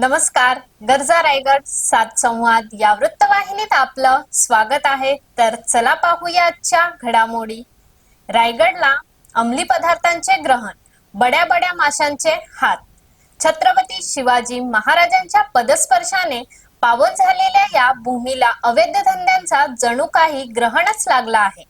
नमस्कार. गरजा रायगड सात संवाद या वृत्तवाहिनीत आपलं स्वागत आहे. तर चला पाहूया आजच्या घडामोडी. रायगडला अंमली पदार्थांचे ग्रहण बड्या बड्या माशांचे हात. छत्रपती शिवाजी महाराजांच्या पदस्पर्शाने पावन झालेल्या या भूमीला अवैध धंद्यांचा जणू काही ग्रहणच लागला आहे.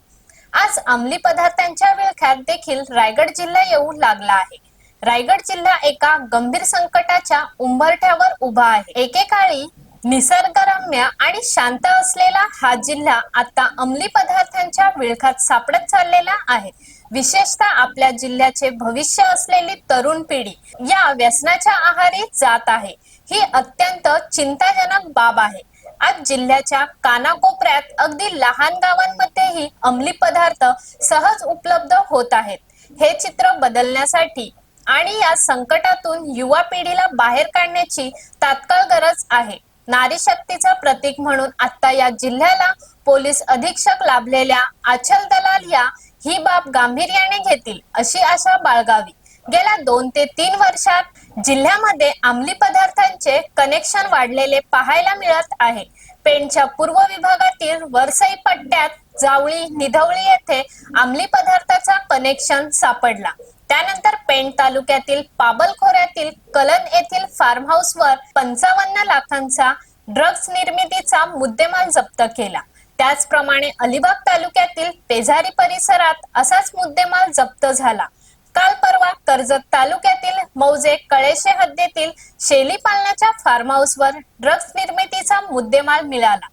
आज अंमली पदार्थांच्या विळख्यात देखील रायगड जिल्हा येऊ लागला आहे. रायगड जिल्हा एका गंभीर संकटाच्या उंबरठ्यावर उभा आहे. एकेकाळी निसर्गरम्य आणि शांत असलेला हा जिल्हा आता अंमली पदार्थांच्या विळखात सापडत चाललेला आहे. विशेषतः आपल्या जिल्ह्याचे भविष्य असलेली तरुण पिढी या व्यसनाच्या आहारी जात आहे. ही अत्यंत चिंताजनक बाब आहे. आज जिल्ह्याच्या कानाकोपऱ्यात अगदी लहान गावांमध्येही अंमली पदार्थ सहज उपलब्ध होत आहेत. हे चित्र बदलण्यासाठी आणि या संकटातून युवा पिढीला बाहेर काढण्याची तात्काळ गरज आहे. नारी शक्तीचं प्रतीक म्हणून आता या जिल्ह्याला पोलीस अधीक्षक लाभलेल्या आचल दलाल या ही बाब गांभीर्याने घेतील अशी आशा बाळगावी. गेल्या दोन ते तीन वर्षात जिल्ह्यामध्ये अंमली पदार्थांचे कनेक्शन वाढलेले पाहायला मिळत आहे. पेणच्या पूर्व विभागातील वरसई पट्ट्यात जावळी निधवळी येथे अंमली पदार्थाचा कनेक्शन सापडला. त्यानंतर पेण तालुक्यातील पाबल खोऱ्यातील कलन येथील फार्म हाऊस वर पंचावन्न लाखांचा ड्रग्ज निर्मितीचा मुद्देमाल जप्त केला. त्याचप्रमाणे अलिबाग तालुक्यातील पेझारी परिसरात असाच मुद्देमाल जप्त झाला. काल परवा कर्जत तालुक्यातील मौजे कळेशे हद्दीतील शेली पालनाच्या फार्म हाऊसवर ड्रग्ज निर्मितीचा मुद्देमाल मिळाला.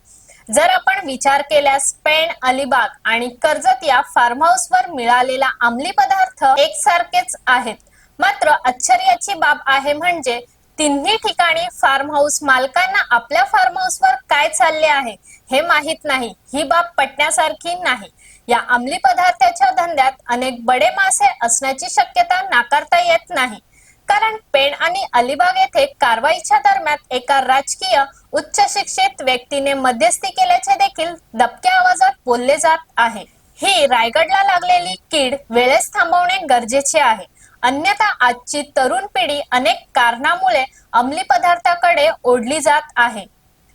जर आपण विचार केल्यास पेण अलिबाग आणि कर्जत या फार्म हाऊसवर मिळालेला अंमली पदार्थ एकसारखेच आहेत. मात्र आश्चर्याची बाब आहे म्हणजे तिन्ही ठिकाणी फार्म हाऊस मालकांना आपल्या फार्म हाऊसवर काय चालले आहे हे माहीत नाही. ही बाब पटण्यासारखी नाही. या अंमली पदार्थाच्या धंद्यात अनेक बडे मासे असण्याची शक्यता नाकारता येत नाही. कारण पेण आणि अलिबाग येथे कारवाईच्या दरम्यान एका राजकीय उच्च शिक्षित व्यक्तीने मध्यस्थी केल्याचे देखील दबक्या आवाजात बोलले जात आहे. ही रायगडला लागलेली कीड वेळेस थांबवणे गरजेचे आहे. अन्यथा आजची तरुण पिढी अनेक कारणामुळे अंमली पदार्थाकडे ओढली जात आहे.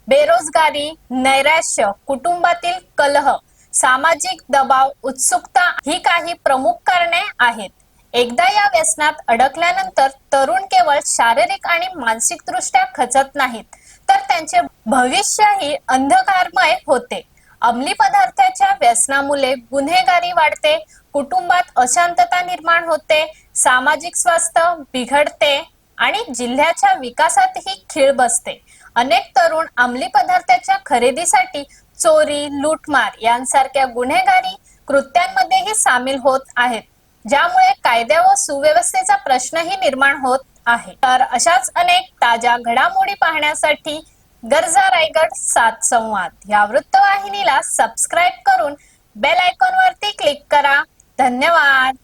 बेरोजगारी नैराश्य कुटुंबातील कलह सामाजिक दबाव उत्सुकता ही काही प्रमुख कारणे आहेत. एकदा या व्यसनात अडकल्यानंतर तरुण केवळ शारीरिक आणि मानसिक दृष्ट्या खचत नाहीत तर त्यांचे भविष्यही अंधकारमय होते. अंमली पदार्थाच्या व्यसनामुळे गुन्हेगारी वाढते कुटुंबात अशांतता निर्माण होते सामाजिक स्वास्थ्य बिघडते आणि जिल्ह्याच्या विकासातही खीळ बसते. अनेक तरुण अंमली पदार्थाच्या खरेदीसाठी चोरी लूटमार यांसारख्या गुन्हेगारी कृत्यांमध्येही सामील होत आहेत. ज्यामुळे कायद्या व सुव्यवस्थेचा प्रश्नही निर्माण होत आहे. तर अशाच अनेक ताज्या घडामोडी पाहण्यासाठी गरजा रायगड सात संवाद. या वृत्तवाहिनीला सबस्क्राईब करून बेल आयकॉन वरती क्लिक करा. धन्यवाद!